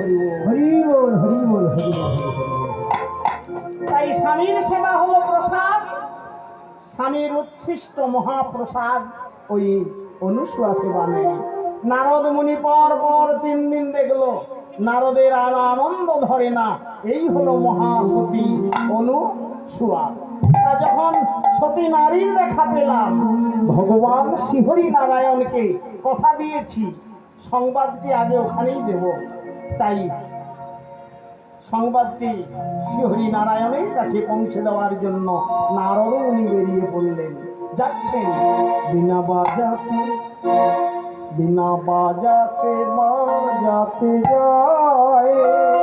হরি হরি হরি হরি তাই স্বামীর সেবা হলো প্রসাদ, স্বামীর উচ্ছিষ্ট মহাপ্রসাদ, ওই অনুসুয়া সেবা নেই। নারদ মুনি পর পর তিন দিন দেখল, নারদের আর আনন্দ ধরে না। এই হলো মহাসতী অনুসুয়া। তা যখন সতী নারীর দেখা পেলাম, ভগবান শ্রীহরি নারায়ণকে কথা দিয়েছি, সংবাদটি আগে ওখানেই দেব। তাই সংবাদটি শ্রীহরি নারায়ণের কাছে পৌঁছে দেওয়ার জন্য নারদ উনি বেরিয়ে পড়লেন। যাচ্ছেন বিনা বাজাতে বিনা বাজাতে বাজাতে যায়।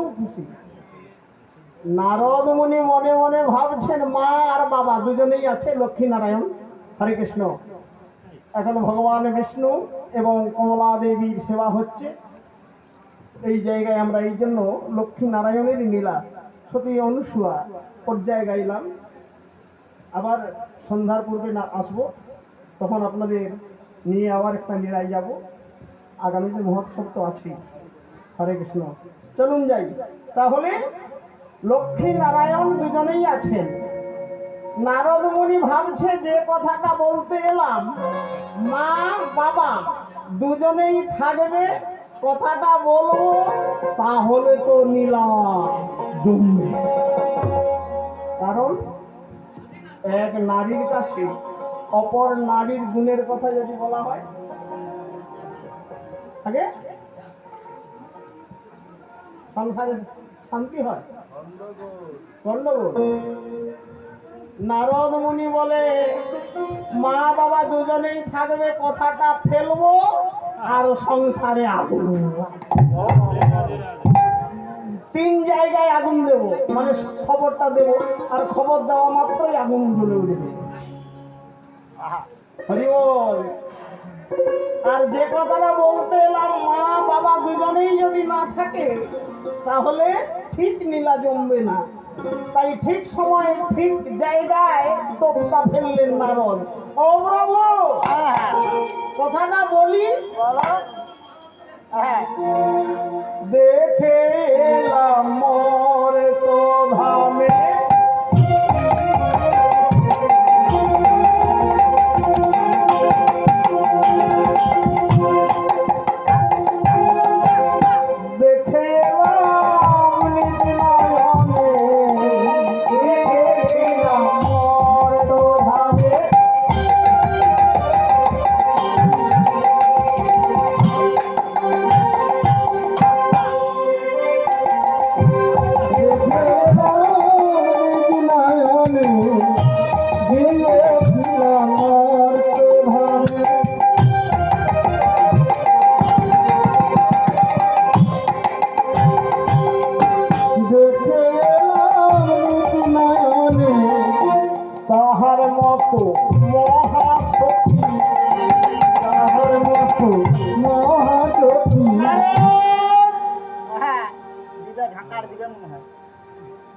খুব খুশি। নারদ মুনি মনে মনে ভাবছেন, মা আর বাবা দুজনেই আছে লক্ষ্মী নারায়ণ হরে কৃষ্ণ। এখন ভগবান বিষ্ণু এবং কমলা দেবীর সেবা হচ্ছে। এই জায়গায় আমরা এই জন্য লক্ষ্মী নারায়ণেরই নীলা সতী অনুসুয়া পর্যায়ে গাইলাম আবার সন্ধ্যার পূর্বে না আসব, তখন আপনাদের নিয়ে আবার একটা নীলায় যাব। আগামীতে মহোৎসব তো আছেই। হরে কৃষ্ণ। চলুন যাই। তাহলে লক্ষ্মী নারায়ণ দুজনেই আছেন। নারদ মুনি ভাবছে যে কথাটা বলতে এলাম, মা, বাবা, দুজনেই থাকবে, কথাটা বলব, তাহলে তো নীলা জমবে কারণ এক নারীর কাছে অপর নারীর গুণের কথা যদি বলা হয়, আগে সংসারে শান্তি হয়? গন্ডগোল। নারদ মুনি বলে, মা বাবা দুজনেই থাকবে, কথাটা ফেলব আর সংসারে আগুন তিন জায়গায় আগুন দেব মানে খবরটা দেব, আর খবর দেওয়া মাত্রই আগুন জ্বলে উঠবে। হরি বল। আর যে কথাটা বলতে এলাম মা বাবা দুজনেই যদি না থাকে তাহলে ঠিক নীলা জমবে না। তাই ঠিক সময়ে ঠিক জায়গায় টোপটা ফেললেন নারদ ও প্রভু কথাটা বলি? দেখে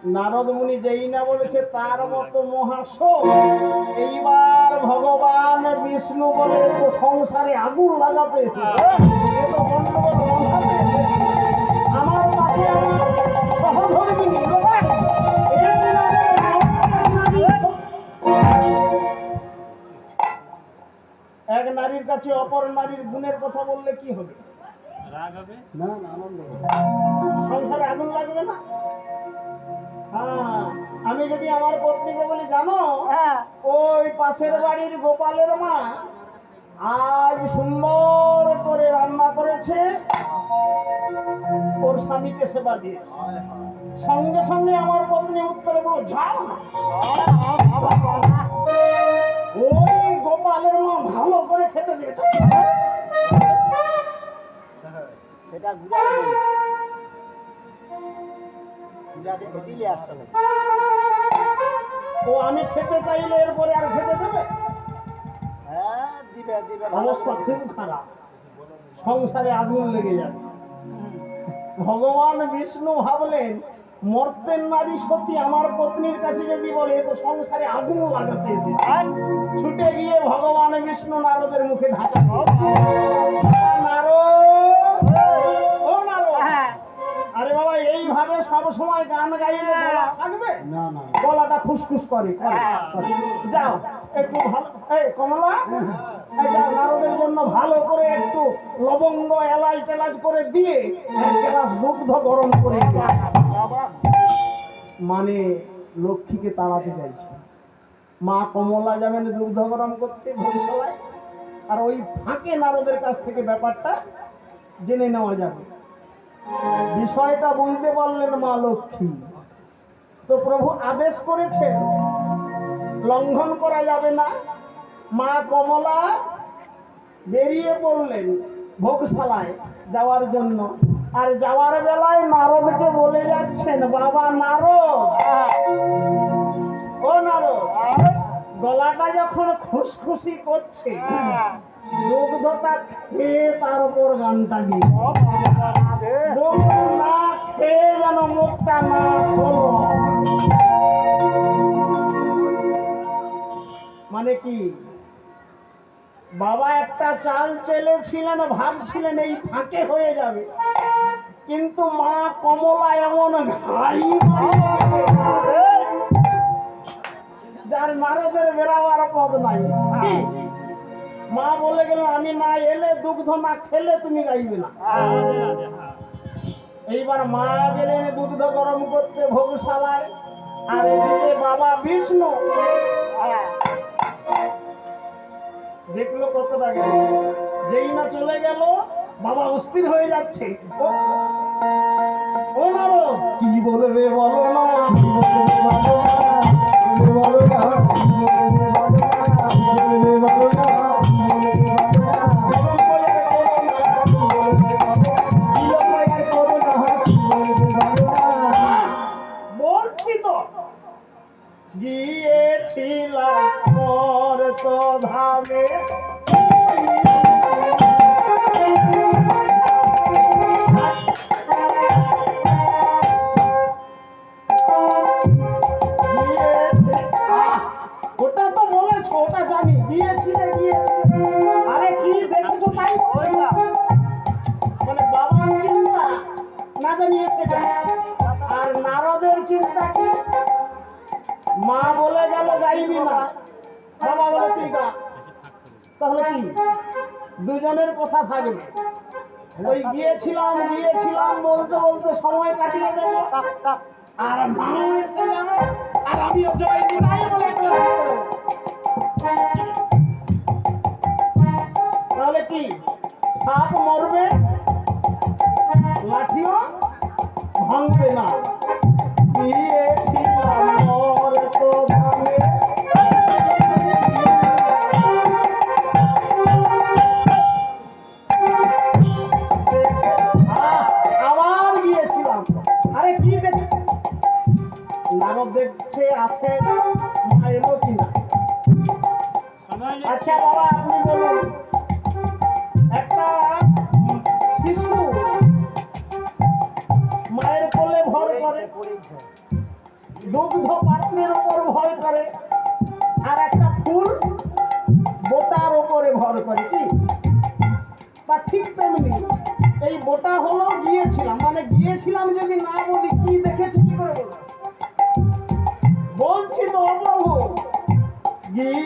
নারদ মুনি যেই না বলেছে তার মতো মহাশ এইবার ভগবান বিষ্ণু বলে তো সংসারে আগুন লাগাতে এসেছে। আমার পাশে আমার সহধর্মিনী আমাদের এক নারীর কাছে অপর নারীর গুণের কথা বললে কি আমি যদি আমার পত্নীকে বলি জানো ওই পাশের বাড়ির গোপালের মা আজ সুন্দর করে রান্না করেছে ওর স্বামীকে সেবা দিয়েছে। সঙ্গে সঙ্গে আমার পত্নী উত্তরে বলো যাও না। ওই গোপালের মা ভালো করে খেতে দিয়েছে সেটা গুড়াকে দিলে আসলে। ও আমি খেতে চাইলে এরপরে আর খেতে দেবে? হ্যাঁ দিবে দিবে অবস্থা খুব খারাপ। সংসারে আগুন লেগে যাবে। ভগবান বিষ্ণু ভাবলেন মর্তের নারী সত্যি আমার পত্নীর কাছে যদি বলে তো সংসারে আগুন লাগাতে এসেছে ছুটে গিয়ে ভগবান বিষ্ণু নারদের মুখে ঢাকা সব সময় গান গাইলে থাকবে না না। গলাটা খুসখুস করে। করে। যাও একটু ভালো এই কমলা? নারদের জন্য ভালো করে একটু লবঙ্গ এলাচ টেলাচ করে দিয়ে এক গ্লাস দুগ্ধ গরম করে বাবা মানে লক্ষ্মীকে তাড়াতে চাইছে। মা কমলা যাবেন দুগ্ধ গরম করতে ভবিষ্যলায় আর ওই ফাঁকে নারদের কাছ থেকে ব্যাপারটা জেনে নেওয়া যাবে। বিষয়টা বুঝতে পারলেন মা লক্ষ্মী। তো প্রভু আদেশ করেছেন, লঙ্ঘন করা যাবে না। মা কমলা বেরিয়ে পড়লেন ভোগশালায় যাওয়ার জন্য। আর যাওয়ার বেলায় নারদকে বলে যাচ্ছেন, বাবা, নারদ! ও নারদ, গলাটা যখন খুশখুশি করছে দুগ্ধটা খেয়ে তার উপর গানটা গিয়ে। দুগ্ধ না খেয়ে যেন মুখটা না মানে কি? বাবা একটা চাল চেলেছিলেন ভাবছিলেন এই ফাঁকে হয়ে যাবে। কিন্তু মা কমলা এমন ঘাই যার নারদের বেরাবার পদ নাই। কি? মা বলে গেল আমি না এলে দুগ্ধ না খেলে তুমি গাইবে না। এইবার মা গেলেন দুগ্ধ গরম করতে ভোগশালায়। আর এদিকে বাবা বিষ্ণু। দেখল কতটা গেল। যেই না চলে গেল বাবা অস্থির হয়ে যাচ্ছে। ও- নারদ! কি বলবে বলো না? কি বলবে বলো গিয়েছিলাম মোর তো ধামে ওটা তো বলেছ, ওটা জানি। গিয়েছিলে গিয়েছিলে। আরে কি দেখেছ তাই বলো না। মানে বাবার চিন্তা না? জানিয়ে মা বলে গেল গাইবি না। বাবা বলে গা তাহলে কি? দুজনের কথা থাকবে ওই গিয়েছিলাম গিয়েছিলাম বলতে বলতে সময় কাটিয়ে দেবো আর মা এসে যাবে আর আমিও জয় দিনাই বলে তাহলে কি? সাপ মরবে, লাঠিও ভাঙবে না। কিনা আচ্ছা ভর করে আর একটা ফুল বোটার উপরে ভর করে, কি? তা ঠিক তেমনি এই বোটা হলো গিয়েছিলাম মানে গিয়েছিলাম যদি না বলি কি দেখেছি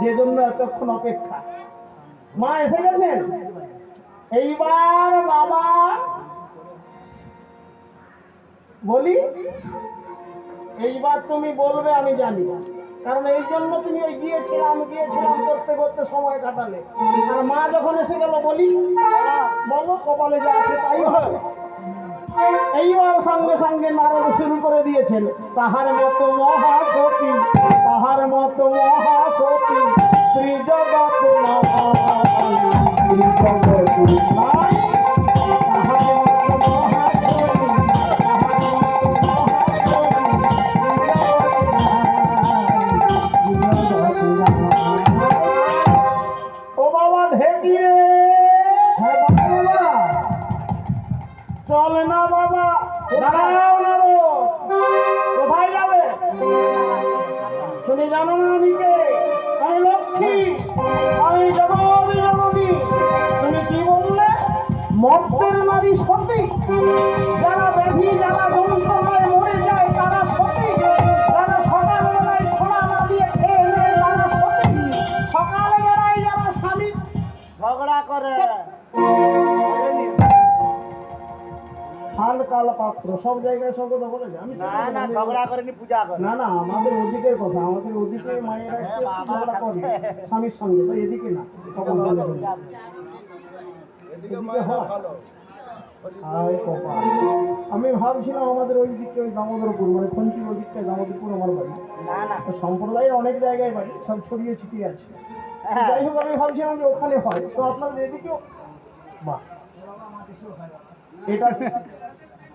যে জন্য এতক্ষণ অপেক্ষা। মা এসে গেছেন? এইবার বাবা বলি, এইবার তুমি বলবে, আমি জানি। কারণ এই জন্য তুমি ওই গিয়েছিলাম গিয়েছিলাম করতে করতে সময় কাটালে। আর মা যখন এসে গেল, বলি বলো কপালে যা আছে তাই হবে। এইবার সঙ্গে সঙ্গে নারদ শুরু করে দিয়েছেন। তাহার মতো মহাসতী, তাহার মতো মহাসতী শ্রী জগৎ শ্রী জগৎ পাত্র সব জায়গায় সব কথা বলেছে। আমি না না ঝগড়া করেনি পূজা করে না না আমাদের ওদিকের কথা আমাদের ওদিকে মায়েরা একটু একটু ঝগড়া করে স্বামীর সঙ্গে তো এদিকে না সকল এদিকে হয়। ভালো। আমি ভাবছিলাম আমাদের ওই দিকে ওই দামোদরপুর মানে খন্তির ওই দিকটায় দামোদরপুর আমার বাড়ি। না না। সম্প্রদায়ের অনেক জায়গায় বাড়ি সব ছড়িয়ে ছিটিয়ে আছে। হ্যাঁ। যাই হোক আমি ভাবছিলাম যে ওখানে হয়। তো আপনাদের এদিকেও বাহ। এটা